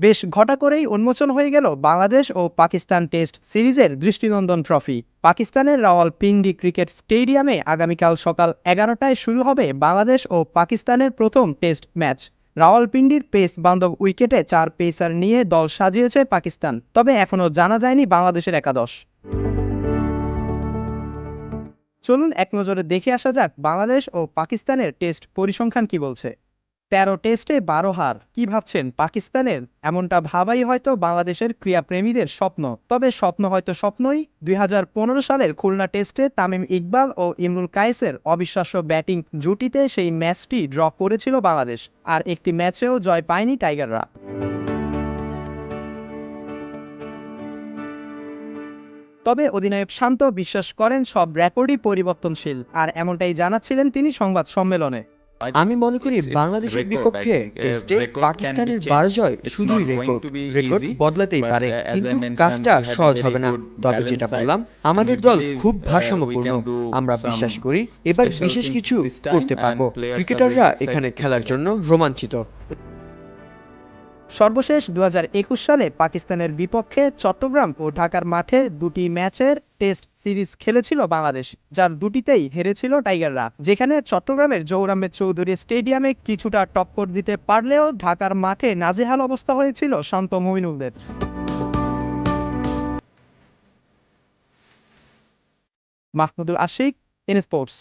বেশ ঘটা করেই উন্মোচন হয়ে গেল বাংলাদেশ ও পাকিস্তান টেস্ট সিরিজের দৃষ্টিনন্দন ট্রফি। পাকিস্তানের রাওয়ালপিন্ডি ক্রিকেট স্টেডিয়ামে আগামীকাল সকাল এগারোটায় শুরু হবে বাংলাদেশ ও পাকিস্তানের প্রথম টেস্ট ম্যাচ। রাওয়ালপিন্ডির পেস বান্ধব উইকেটে চার পেসার নিয়ে দল সাজিয়েছে পাকিস্তান, তবে এখনও জানা যায়নি বাংলাদেশের একাদশ। চলুন এক নজরে দেখে আসা যাক বাংলাদেশ ও পাকিস্তানের টেস্ট পরিসংখ্যান কি বলছে। তেরো টেস্টে বারো হার। কি ভাবছেন, পাকিস্তানের? এমনটা ভাবাই হয়তো বাংলাদেশের ক্রীড়াপ্রেমীদের স্বপ্ন। তবে স্বপ্ন হয়তো স্বপ্নই। দুই হাজার পনেরো সালের খুলনা টেস্টে তামিম ইকবাল ও ইমরুল কায়েসের অবিশ্বাস্য ব্যাটিং জুটিতে সেই ম্যাচটি ড্র করেছিল বাংলাদেশ। আর একটি ম্যাচেও জয় পায়নি টাইগাররা। তবে অধিনায়ক শান্ত বিশ্বাস করেন, সব রেকর্ডই পরিবর্তনশীল। আর এমনটাই জানাচ্ছিলেন তিনি সংবাদ সম্মেলনে। আমি মনে করি বাংলাদেশের বিপক্ষে টেস্টে পাকিস্তানের বার জয় শুধুই রেকর্ড রেকর্ড বদলাতেই পারে। কিন্তু কাজটা সহজ হবে না তবে যেটা বললাম আমাদের দল খুব ভারসাম্যপূর্ণ আমরা বিশ্বাস করি। এবার বিশেষ কিছু করতে পারব। ক্রিকেটাররা এখানে খেলার জন্য রোমাঞ্চিত। সর্বশেষ দুহাজার একুশ সালে পাকিস্তানের বিপক্ষে চট্টগ্রাম ও ঢাকার মাঠে দুটি ম্যাচের টেস্ট সিরিজ খেলেছিল বাংলাদেশ, যার দুটিতেই হেরেছিল টাইগাররা, যেখানে চট্টগ্রামের জৌরামের চৌধুরী স্টেডিয়ামে কিছুটা টক্কর দিতে পারলেও ঢাকার মাঠে নাজেহাল অবস্থা হয়েছিল শান্ত মমিনুলদের মাহমুদুল আশিক ইন স্পোর্টস।